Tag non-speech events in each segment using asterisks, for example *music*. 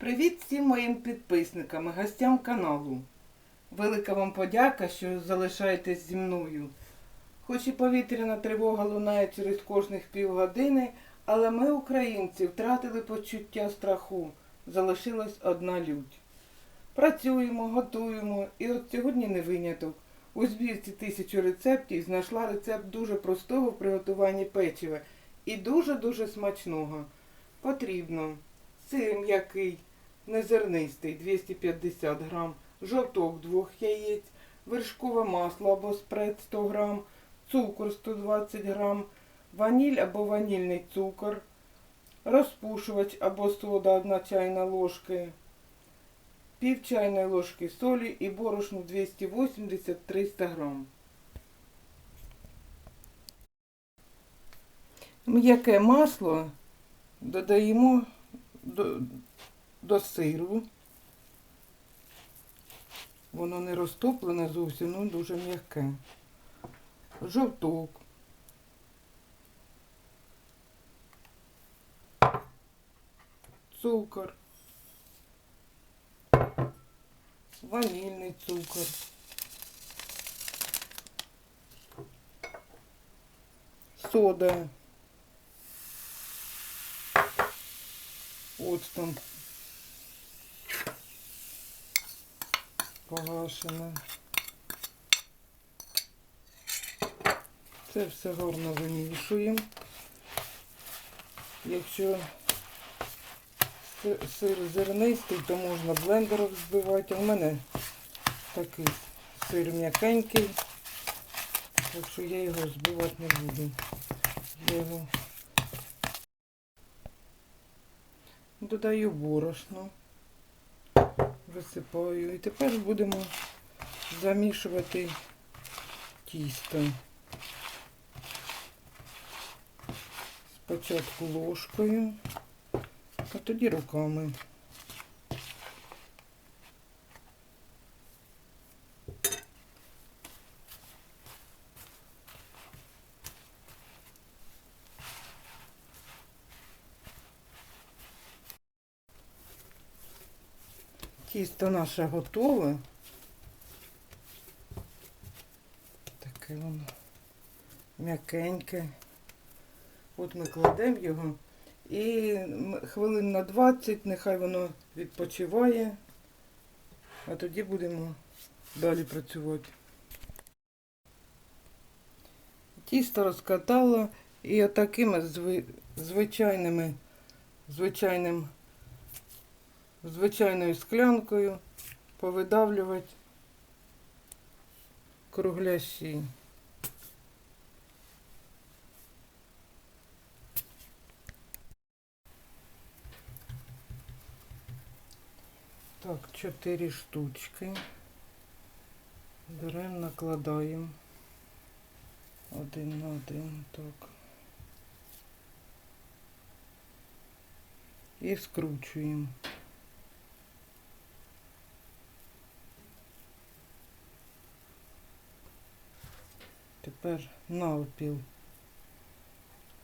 Привіт всім моїм підписникам і гостям каналу. Велика вам подяка, що залишаєтесь зі мною. Хоч і повітряна тривога лунає через кожних півгодини, але ми, українці, втратили почуття страху. Залишилась одна лють. Працюємо, готуємо, і от сьогодні не виняток. У збірці тисячу рецептів знайшла рецепт дуже простого в приготуванні печива і дуже-дуже смачного. Потрібно сир м'який, незернистий 250 грам, жовток двох яєць, вершкове масло або спред 100 грам, цукор 120 грам, ваніль або ванільний цукор, розпушувач або сода 1 чайна ложка, пів чайної ложки солі і борошно 280-300 грам. М'яке масло додаємо до, сиру. Воно не розтоплене зовсім, ну дуже м'яке. Жовток. Цукор. Ванільний цукор. Сода. Оцтом погашене. Це все гарно вимішуємо. Якщо сир зернистий, то можна блендером збивати. В мене такий сир м'якенький, так що я його збивати не буду. Я його додаю борошно, висипаю. І тепер будемо замішувати тісто. Спочатку ложкою, а тоді руками. Тісто наше готове. Таке воно м'якеньке. От ми кладемо його і хвилин на 20 нехай воно відпочиває, а тоді будемо далі працювати. Тісто розкатала і отакими зви- звичайними, звичайним, звичайною склянкою повидавлювати кругляші. Так, чотири штучки. Беремо, накладаємо. Один на один, так. І скручуємо. Тепер навпіл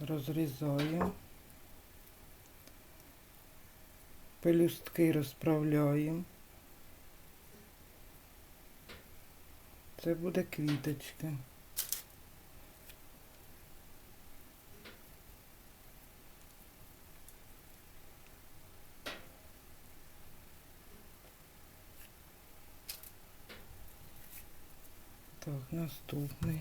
розрізаємо. Пелюстки розправляємо. Це буде квіточка. Так, наступний.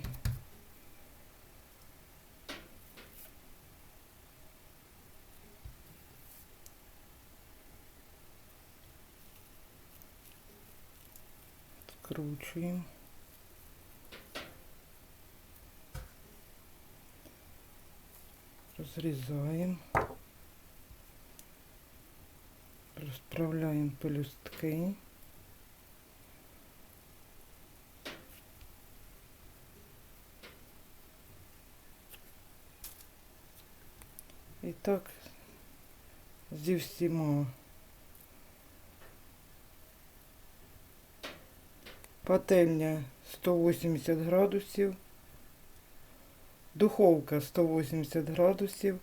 Скручуємо. Розрізаємо. Розправляємо пелюстки. І так зі всіма. Пательня 180 градусів. Духовка 180 градусів.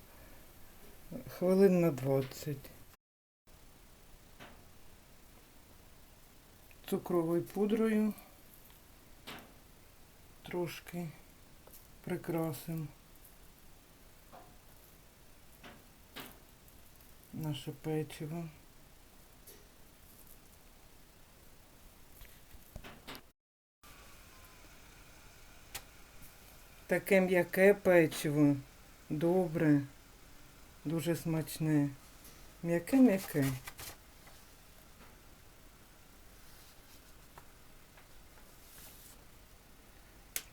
Хвилин на 20. цукровою пудрою трошки прикрасимо наше печиво. Таке м'яке печиво. Добре. Дуже смачне. М'яке-м'яке.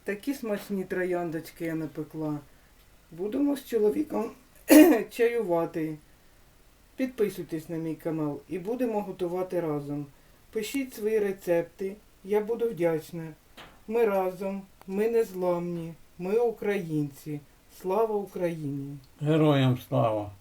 Такі смачні трояндочки я напекла. Будемо з чоловіком *clears throat* чаювати. Підписуйтесь на мій канал і будемо готувати разом. Пишіть свої рецепти. Я буду вдячна. Ми разом, ми незламні, ми українці. Слава Україні! Героям слава!